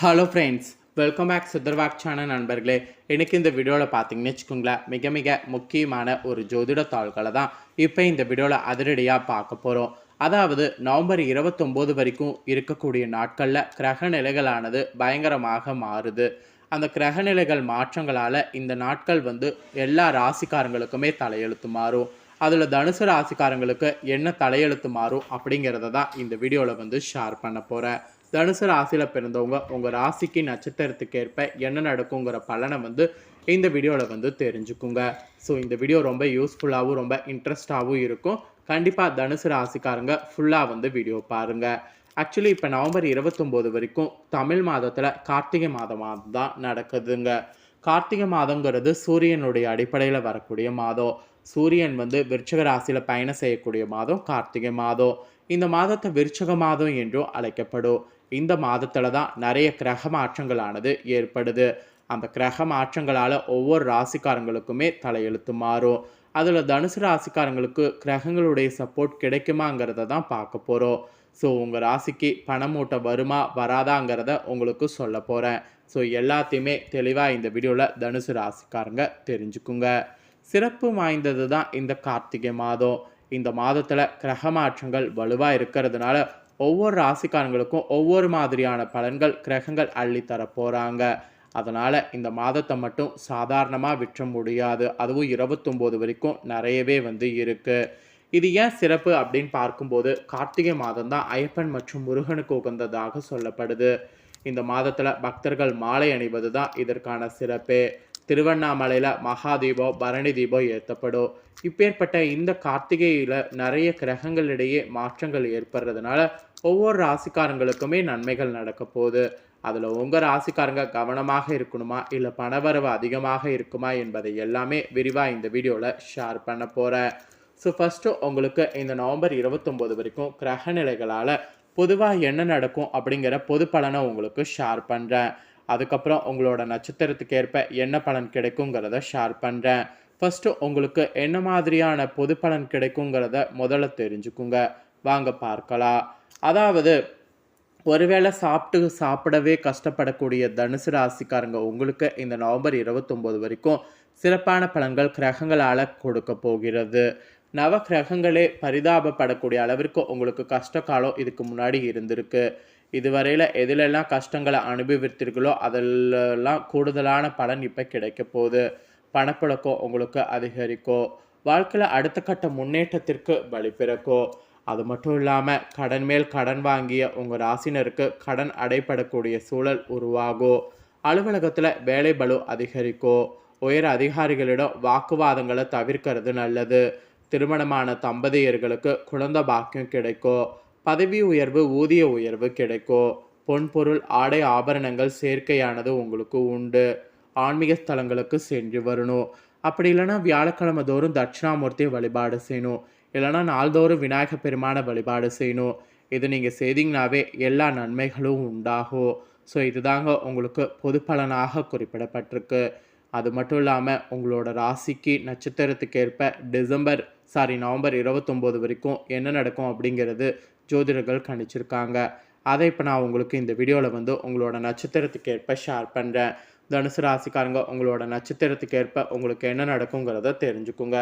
Hello friends welcome back சித்தர்வாக் channel நண்பர்களே. எனக்கு இந்த வீடியோவில் பார்த்தீங்கன்னு வச்சுக்கோங்களேன் மிக மிக முக்கியமான ஒரு ஜோதிட தாள்களை தான் இப்போ இந்த வீடியோவில் அதிரடியாக பார்க்க போகிறோம் அதாவது நவம்பர் இருபத்தொம்போது வரைக்கும் இருக்கக்கூடிய நாட்களில் கிரக நிலைகளானது பயங்கரமாக மாறுது. அந்த கிரக நிலைகள் மாற்றங்களால் இந்த நாட்கள் வந்து எல்லா ராசிக்காரங்களுக்குமே தலையெழுத்து மாறும். அதில் தனுசு ராசிக்காரங்களுக்கு என்ன தலையெழுத்து மாறும் அப்படிங்கிறத தான் இந்த வீடியோவில் வந்து ஷேர் பண்ண போகிறேன் தனுசு ராசியில் பிறந்தவங்க உங்கள் ராசிக்கு நட்சத்திரத்துக்கு ஏற்ப என்ன நடக்குங்கிற பலனை வந்து இந்த வீடியோவில் வந்து தெரிஞ்சுக்குங்க. ஸோ இந்த வீடியோ ரொம்ப யூஸ்ஃபுல்லாகவும் ரொம்ப இன்ட்ரெஸ்டாகவும் இருக்கும். கண்டிப்பாக தனுசு ராசிக்காரங்க ஃபுல்லாக வந்து வீடியோ பாருங்கள் ஆக்சுவலி இப்போ நவம்பர் இருபத்தொம்போது வரைக்கும் தமிழ் மாதத்தில் கார்த்திகை மாதமாக தான் நடக்குதுங்க. கார்த்திகை மாதங்கிறது சூரியனுடைய அடிப்படையில் வரக்கூடிய மாதம். சூரியன் வந்து விருச்சக ராசியில் பயணம் செய்யக்கூடிய மாதம் கார்த்திகை மாதம். இந்த மாதத்தை விருச்சக மாதம் என்றும் அழைக்கப்படும். இந்த மாதத்தில் தான் நிறைய கிரக மாற்றங்களானது ஏற்படுது. அந்த கிரக மாற்றங்களால் ஒவ்வொரு ராசிக்காரங்களுக்குமே தலையெழுத்து மாறும். அதில் தனுசு ராசிக்காரங்களுக்கு கிரகங்களுடைய சப்போர்ட் கிடைக்குமாங்கிறத தான் பார்க்க போகிறோம் ஸோ உங்கள் ராசிக்கு பணமூட்டை வருமா வராதாங்கிறத உங்களுக்கு சொல்ல போகிறேன் ஸோ எல்லாத்தையுமே தெளிவாக இந்த வீடியோவில் தனுசு ராசிக்காரங்க தெரிஞ்சுக்குங்க. சிறப்பு வாய்ந்தது தான் இந்த கார்த்திகை மாதம். இந்த மாதத்தில் கிரக மாற்றங்கள் வலுவாக இருக்கிறதுனால ஒவ்வொரு ராசிக்காரங்களுக்கும் ஒவ்வொரு மாதிரியான பலன்கள் கிரகங்கள் அள்ளித்தர போகிறாங்க அதனால் இந்த மாதத்தை மட்டும் சாதாரணமாக விற்ற முடியாது. அதுவும் இருபத்தொம்போது வரைக்கும் நிறையவே வந்து இருக்குது இது ஏன் சிறப்பு அப்படின்னு பார்க்கும்போது கார்த்திகை மாதம் தான் ஐயப்பன் மற்றும் முருகனுக்கு உகந்ததாக சொல்லப்படுது. இந்த மாதத்தில் பக்தர்கள் மாலை அணிவது தான் இதற்கான சிறப்பு. திருவண்ணாமலையில் மகாதீபம் பரணி தீபம் ஏற்றப்படும். இப்பேற்பட்ட இந்த கார்த்திகையில் நிறைய கிரகங்களிடையே மாற்றங்கள் ஏற்படுறதுனால ஒவ்வொரு ராசிக்காரங்களுக்குமே நன்மைகள் நடக்க போகுது. அதில் உங்கள் ராசிக்காரங்க கவனமாக இருக்கணுமா? இல்லை பணவரவு அதிகமாக இருக்குமா? என்பதை எல்லாமே விரிவாக இந்த வீடியோவில் ஷேர் பண்ண போகிறேன் ஸோ ஃபஸ்ட்டு உங்களுக்கு இந்த நவம்பர் இருபத்தொம்போது வரைக்கும் கிரக நிலைகளால் பொதுவாக என்ன நடக்கும் அப்படிங்கிற பொது பலனை உங்களுக்கு ஷேர் பண்ணுறேன் அதுக்கப்புறம் உங்களோட நட்சத்திரத்துக்கு ஏற்ப என்ன பலன் கிடைக்குங்கிறத ஷேர் பண்ணுறேன் ஃபஸ்ட்டு உங்களுக்கு என்ன மாதிரியான பொது பலன் கிடைக்குங்கிறத முதல்ல தெரிஞ்சுக்குங்க. வாங்க பார்க்கலாம். அதாவது ஒருவேளை சாப்பிட்டு சாப்பிடவே கஷ்டப்படக்கூடிய தனுசு ராசிக்காரங்க உங்களுக்கு இந்த நவம்பர் இருபத்தொம்போது வரைக்கும் சிறப்பான பலன்கள் கிரகங்களால் கொடுக்க போகிறது. நவ கிரகங்களே பரிதாபப்படக்கூடிய அளவிற்கு உங்களுக்கு கஷ்ட காலம் இதுக்கு முன்னாடி இருந்திருக்கு. இதுவரையில் எதிலெல்லாம் கஷ்டங்களை அனுபவித்தீர்களோ அதிலெல்லாம் கூடுதலான பலன் இப்போ கிடைக்க போகுது. பணப்புழக்கம் உங்களுக்கு அதிகரிக்கும். வாழ்க்கையில் அடுத்த கட்ட முன்னேற்றத்திற்கு வழிபிறக்கும் அது மட்டும் இல்லாமல் கடன் மேல் கடன் வாங்கிய உங்கள் ராசினருக்கு கடன் அடைப்படக்கூடிய சூழல் உருவாகும் அலுவலகத்தில் வேலை பலு அதிகரிக்கும் உயர் அதிகாரிகளிடம் வாக்குவாதங்களை தவிர்க்கிறது நல்லது. திருமணமான தம்பதியர்களுக்கு குழந்த பாக்கியம் கிடைக்கும் பதவி உயர்வு ஊதிய உயர்வு கிடைக்கும் பொன்பொருள் ஆடை ஆபரணங்கள் சேர்க்கையானது உங்களுக்கு உண்டு. ஆன்மீக ஸ்தலங்களுக்கு சென்று வரணும். அப்படி இல்லைன்னா வியாழக்கிழமை தோறும் தட்சிணாமூர்த்தி வழிபாடு செய்யணும். இல்லைன்னா நாள்தோறும் விநாயக பெருமான வழிபாடு செய்யணும். இது நீங்கள் செய்தீங்கனாவே எல்லா நன்மைகளும் உண்டாகும். ஸோ இதுதாங்க உங்களுக்கு பொது பலனாக குறிப்பிடப்பட்டிருக்கு. அது மட்டும் இல்லாமல் உங்களோட ராசிக்கு நட்சத்திரத்துக்கு ஏற்ப டிசம்பர் சாரி நவம்பர் இருபத்தொம்போது வரைக்கும் என்ன நடக்கும் அப்படிங்கிறது ஜோதிடர்கள் கணிச்சிருக்காங்க. அதை இப்போ நான் உங்களுக்கு இந்த வீடியோவில் வந்து உங்களோட நட்சத்திரத்துக்கு ஏற்ப ஷேர் பண்ணுறேன் தனுசு ராசிக்காரங்க உங்களோட நட்சத்திரத்துக்கு ஏற்ப உங்களுக்கு என்ன நடக்குங்கிறத தெரிஞ்சுக்குங்க.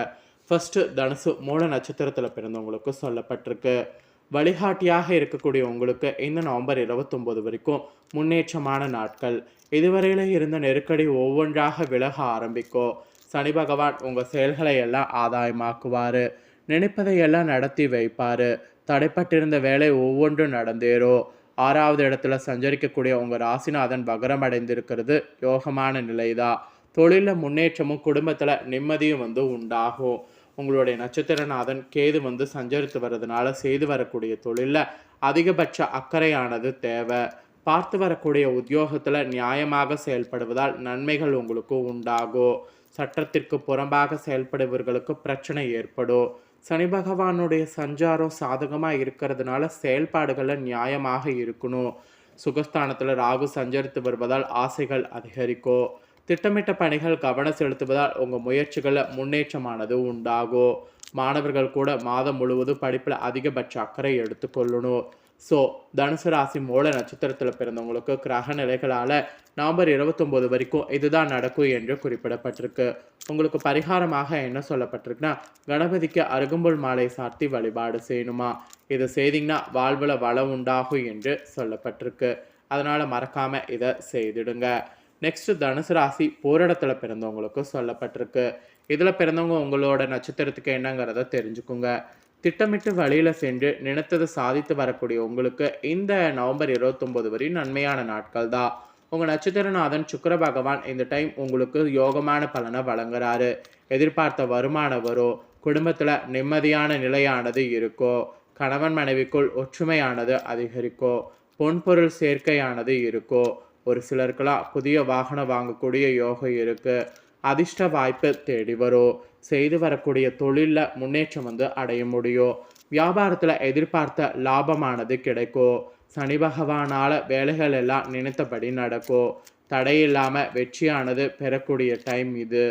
ஃபஸ்ட்டு தனுசு மூல நட்சத்திரத்தில் பிறந்தவங்களுக்கு சொல்லப்பட்டிருக்கு. வழிகாட்டியாக இருக்கக்கூடிய உங்களுக்கு இந்த நவம்பர் இருபத்தொம்போது வரைக்கும் முன்னேற்றமான நாட்கள். இதுவரையில் இருந்த நெருக்கடி ஒவ்வொன்றாக விலக ஆரம்பிக்கும் சனி பகவான் உங்கள் செயல்களை எல்லாம் ஆதாயமாக்குவார். நினைப்பதையெல்லாம் நடத்தி வைப்பார். தடைப்பட்டிருந்த வேலை ஒவ்வொன்றும் நடந்தேறும் ஆறாவது இடத்துல சஞ்சரிக்கக்கூடிய உங்கள் ராசிநாதன் பகரம் அடைந்திருக்கிறது யோகமான நிலைதான். தொழிலில் முன்னேற்றமும் குடும்பத்தில் நிம்மதியும் வந்து உண்டாகும். உங்களுடைய நட்சத்திரநாதன் கேது வந்து சஞ்சரித்து வர்றதுனால செய்து வரக்கூடிய தொழிலில் அதிகபட்ச அக்கறையானது தேவை. பார்த்து வரக்கூடிய உத்தியோகத்தில் நியாயமாக செயல்படுவதால் நன்மைகள் உங்களுக்கு உண்டாகும் சட்டத்திற்கு புறம்பாக செயல்படுபவர்களுக்கு பிரச்சனை ஏற்படும். சனி பகவானுடைய சஞ்சாரம் சாதகமாக இருக்கிறதுனால செயல்பாடுகளில் நியாயமாக இருக்கணும். சுகஸ்தானத்தில் ராகு சஞ்சரித்து வருவதால் ஆசைகள் அதிகரிக்கும். திட்டமிட்ட பணிகள் கவனம் செலுத்துவதால் உங்கள் முயற்சிகளில் முன்னேற்றமானது உண்டாகும் மாணவர்கள் கூட மாதம் முழுவதும் படிப்பில் அதிகபட்ச அக்கறை எடுத்துக்கொள்ளணும் ஸோ தனுசு ராசி மூல நட்சத்திரத்தில் பிறந்தவங்களுக்கு கிரக நிலைகளால் நவம்பர் இருபத்தொம்போது வரைக்கும் இதுதான் நடக்கும் என்று குறிப்பிடப்பட்டிருக்கு. உங்களுக்கு பரிகாரமாக என்ன சொல்லப்பட்டிருக்குன்னா கணபதிக்கு அருகம்புல் மாலை சாத்தி வழிபாடு செய்யணுமா? இதை செய்திங்கன்னா வாழ்வில் வளம் உண்டாகும் என்று சொல்லப்பட்டிருக்கு. அதனால் மறக்காமல் இதை செய்திடுங்க. நெக்ஸ்ட் தனுசு ராசி போரிடத்தில் பிறந்தவங்களுக்கு சொல்லப்பட்டிருக்கு. இதில் பிறந்தவங்க உங்களோட நட்சத்திரத்துக்கு என்னங்கிறத தெரிஞ்சுக்குங்க. திட்டமிட்டு வழியில் சென்று நினைத்தது சாதித்து வரக்கூடிய உங்களுக்கு இந்த நவம்பர் இருபத்தொம்போது வரையும் நன்மையான நாட்கள் தான். உங்கள் நட்சத்திரநாதன் சுக்கர பகவான் இந்த டைம் உங்களுக்கு யோகமான பலனை வழங்குறாரு. எதிர்பார்த்த வருமானம் வரும். குடும்பத்தில் நிம்மதியான நிலையானது இருக்கோ. கணவன் மனைவிக்குள் ஒற்றுமையானது அதிகரிக்கோ. பொன்பொருள் சேர்க்கையானது இருக்கோ. ஒரு சிலருக்கெல்லாம் புதிய வாகனம் வாங்கக்கூடிய யோகம் இருக்குது அதிர்ஷ்ட வாய்ப்பு தேடி வரும் செய்து வரக்கூடிய தொழிலில் முன்னேற்றம் வந்து அடைய முடியும் வியாபாரத்தில் எதிர்பார்த்த லாபமானது கிடைக்கும் சனி பகவானால் வேலைகள் எல்லாம் நினைத்தபடி நடக்கும் தடையில்லாமல் வெற்றியானது பெறக்கூடிய டைம் இது.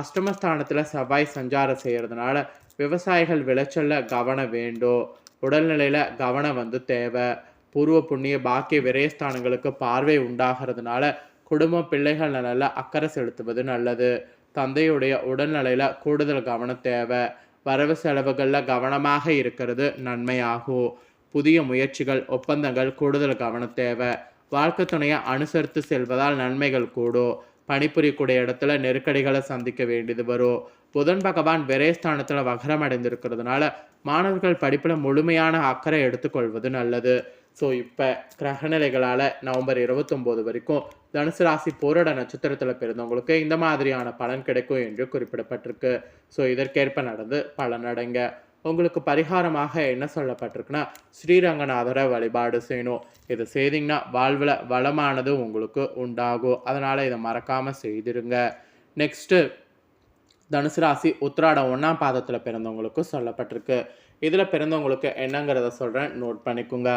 அஷ்டமஸ்தானத்தில் செவ்வாய் சஞ்சாரம் செய்கிறதுனால விவசாயிகள் விளைச்சலில் கவனம் வேண்டும் உடல்நிலையில் கவனம் வந்து தேவை. பூர்வ புண்ணிய பாக்கிய விரயஸ்தானங்களுக்கு பார்வை உண்டாகிறதுனால குடும்ப பிள்ளைகள் நலல அக்கறை செலுத்துவது நல்லது. தந்தையுடைய உடல்நிலையில் கூடுதல் கவனம் தேவை. வரவு செலவுகளில் கவனமாக இருக்கிறது நன்மையாகும். புதிய முயற்சிகள் ஒப்பந்தங்கள் கூடுதல் கவனம் தேவை. வாழ்க்கை துணையை அனுசரித்து செல்வதால் நன்மைகள் கூடும். பணிபுரியக்கூடிய இடத்துல நெருக்கடிகளை சந்திக்க வேண்டியது வரும். புதன் பகவான் விரயஸ்தானத்தில் வகரம் அடைந்திருக்கிறதுனால மாணவர்கள் படிப்பில் முழுமையான அக்கறை எடுத்துக்கொள்வது நல்லது. ஸோ இப்போ கிரகநிலைகளால் நவம்பர் இருபத்தொம்போது வரைக்கும் தனுசு ராசி போராட நட்சத்திரத்தில் பிறந்தவங்களுக்கு இந்த மாதிரியான பலன் கிடைக்கும் என்று குறிப்பிடப்பட்டிருக்கு. ஸோ இதற்கேற்ப நடந்து பலனடைங்க. உங்களுக்கு பரிகாரமாக என்ன சொல்லப்பட்டிருக்குன்னா ஸ்ரீரங்கநாதரை வழிபாடு செய்யணும். இதை செய்தீங்கன்னா வாழ்வில் வளமானது உங்களுக்கு உண்டாகும். அதனால் இதை மறக்காமல் செய்திருங்க. நெக்ஸ்ட்டு தனுசு ராசி உத்திராடம் ஒன்றாம் பாதத்தில் பிறந்தவங்களுக்கு சொல்லப்பட்டிருக்கு. இதில் பிறந்தவங்களுக்கு என்னங்கிறத சொல்கிறேன் நோட் பண்ணிக்கோங்க.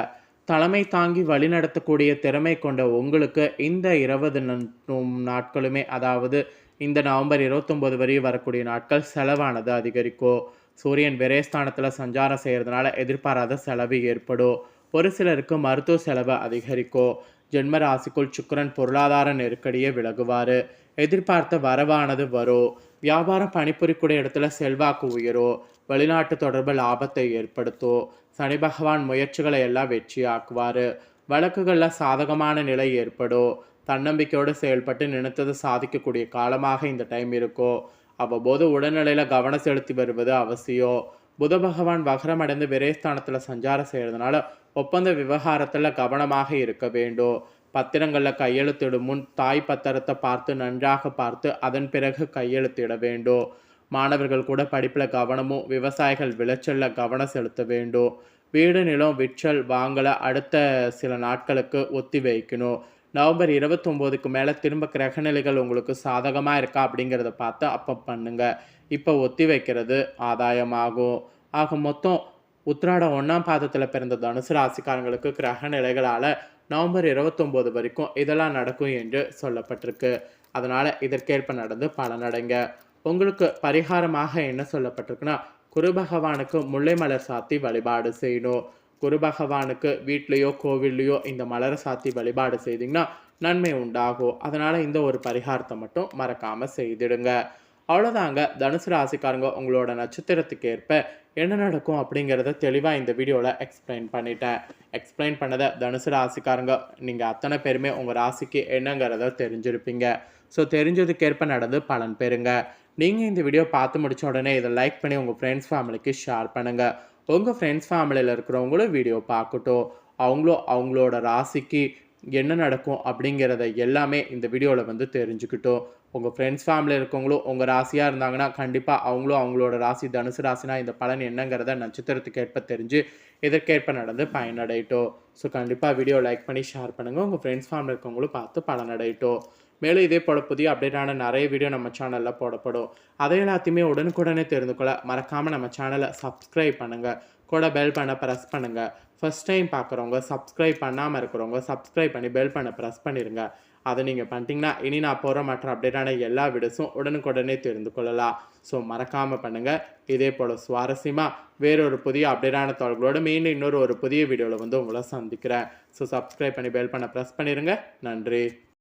தலைமை தாங்கி வழிநடத்தக்கூடிய திறமை கொண்ட உங்களுக்கு இந்த இருபது நாட்களுமே அதாவது இந்த நவம்பர் இருபத்தொம்போது வரையும் வரக்கூடிய நாட்கள் செலவானது அதிகரிக்கும் சூரியன் விரயஸ்தானத்தில் சஞ்சாரம் செய்கிறதுனால எதிர்பாராத செலவு ஏற்படும். ஒரு சிலருக்கு மருத்துவ செலவு அதிகரிக்கும் ஜென்ம ராசிக்குள் சுக்கரன் பொருளாதார நெருக்கடியை விலகுவார். எதிர்பார்த்த வரவானது வரும் வியாபாரம் பணிபுரிக்கூடிய இடத்துல செல்வாக்கு உயரும் வெளிநாட்டு தொடர்பு லாபத்தை ஏற்படுத்தும் சனி பகவான் முயற்சிகளை எல்லாம் வெற்றியாக்குவார். வழக்குகளில் சாதகமான நிலை ஏற்படும் தன்னம்பிக்கையோடு செயல்பட்டு நினைத்தது சாதிக்கக்கூடிய காலமாக இந்த டைம் இருக்கும் அவ்வப்போது உடல்நிலையில் கவனம் செலுத்தி வருவது அவசியம் புத பகவான் வகரம் அடைந்து விரைஸ்தானத்தில் சஞ்சாரம் செய்கிறதுனால ஒப்பந்த விவகாரத்தில் கவனமாக இருக்க வேண்டும் பத்திரங்களில் கையெழுத்திடும் முன் தாய் பத்திரத்தை பார்த்து நன்றாக பார்த்து அதன் பிறகு கையெழுத்திட வேண்டும் மாணவர்கள் கூட படிப்பில் கவனமும் விவசாயிகள் விளைச்சலில் கவனம் செலுத்த வேண்டும் வீடு நிலம் விற்றல் வாங்கலை அடுத்த சில நாட்களுக்கு ஒத்தி வைக்கணும். நவம்பர் இருபத்தொம்போதுக்கு மேலே திரும்ப கிரகநிலைகள் உங்களுக்கு சாதகமாக இருக்கா அப்படிங்கிறத பார்த்து அப்போ பண்ணுங்கள் இப்போ ஒத்தி வைக்கிறது ஆதாயமாகும். ஆக மொத்தம் உத்திராடம் ஒன்றாம் பாதத்தில் பிறந்த தனுசு ராசிக்காரங்களுக்கு கிரக நிலைகளால் நவம்பர் இருபத்தொம்போது வரைக்கும் இதெல்லாம் நடக்கும் என்று சொல்லப்பட்டிருக்கு. அதனால் இதற்கேற்ப நடந்து பலனடைங்க. உங்களுக்கு பரிகாரமாக என்ன சொல்லப்பட்டிருக்குன்னா குரு பகவானுக்கு முல்லை மலர் சாத்தி வழிபாடு செய்யணும். குரு பகவானுக்கு வீட்லேயோ கோவில்லையோ இந்த மலரை சாத்தி வழிபாடு செய்தீங்கன்னா நன்மை உண்டாகும். அதனால் இந்த ஒரு பரிகாரத்தை மட்டும் மறக்காமல் செய்திடுங்க. அவ்வளோதாங்க தனுசு ராசிக்காரங்க உங்களோட நட்சத்திரத்துக்கு ஏற்ப என்ன நடக்கும் அப்படிங்கிறத தெளிவாக இந்த வீடியோவில் எக்ஸ்பிளைன் பண்ணிட்டேன். எக்ஸ்பிளைன் பண்ணதை தனுசு ராசிக்காரங்க நீங்கள் அத்தனை பேருமே உங்கள் ராசிக்கு என்னங்கிறத தெரிஞ்சிருப்பீங்க. ஸோ தெரிஞ்சதுக்கேற்ப நடந்து பலன் பெறுங்க. நீங்கள் இந்த வீடியோ பார்த்து முடிச்ச உடனே இதை லைக் பண்ணி உங்கள் ஃப்ரெண்ட்ஸ் ஃபேமிலிக்கு ஷேர் பண்ணுங்கள் உங்கள் ஃப்ரெண்ட்ஸ் ஃபேமிலியில் இருக்கிறவங்களும் வீடியோ பார்க்கட்டும். அவங்களும் அவங்களோட ராசிக்கு என்ன நடக்கும் அப்படிங்கிறத எல்லாமே இந்த வீடியோவில் வந்து தெரிஞ்சுக்கிட்டோம். உங்கள் ஃப்ரெண்ட்ஸ் ஃபேமிலியில் இருக்கவங்களும் உங்கள் ராசியாக இருந்தாங்கன்னா கண்டிப்பாக அவங்களும் அவங்களோட ராசி தனுசு ராசினா இந்த பலன் என்னங்கிறத நட்சத்திரத்துக்கு ஏற்ப தெரிஞ்சு இதற்கேற்ப நடந்து பயனடையட்டும். ஸோ கண்டிப்பாக வீடியோ லைக் பண்ணி ஷேர் பண்ணுங்கள் உங்கள் ஃப்ரெண்ட்ஸ் ஃபேமிலி இருக்கவங்களும் பார்த்து பலனடையட்டும். மேலும் இதே போல புதிய அப்டேட்டான நிறைய வீடியோ நம்ம சேனலில் போடப்படும். அதை எல்லாத்தையுமே உடனுக்குடனே தெரிந்து கொள்ள மறக்காமல் நம்ம சேனலை சப்ஸ்கிரைப் பண்ணுங்கள் கூட பெல் பண்ண ப்ரெஸ் பண்ணுங்கள் ஃபஸ்ட் டைம் பார்க்குறவங்க சப்ஸ்கிரைப் பண்ணாமல் இருக்கிறவங்க சப்ஸ்கிரைப் பண்ணி பெல் பண்ண ப்ரெஸ் பண்ணிடுங்க அதை நீங்கள் பண்ணிட்டீங்கன்னா இனி நான் போகிற மற்ற அப்டேட்டான எல்லா வீடியோஸும் உடனுக்குடனே தெரிந்து கொள்ளலாம். ஸோ மறக்காமல் பண்ணுங்கள் இதே போல் சுவாரஸ்யமாக வேறொரு புதிய அப்டேட்டான தகவல்களோடு மீண்டும் இன்னொரு ஒரு புதிய வீடியோவில் வந்து உங்களை சந்திக்கிறேன். ஸோ சப்ஸ்கிரைப் பண்ணி பெல் பண்ண ப்ரெஸ் பண்ணிடுங்க நன்றி.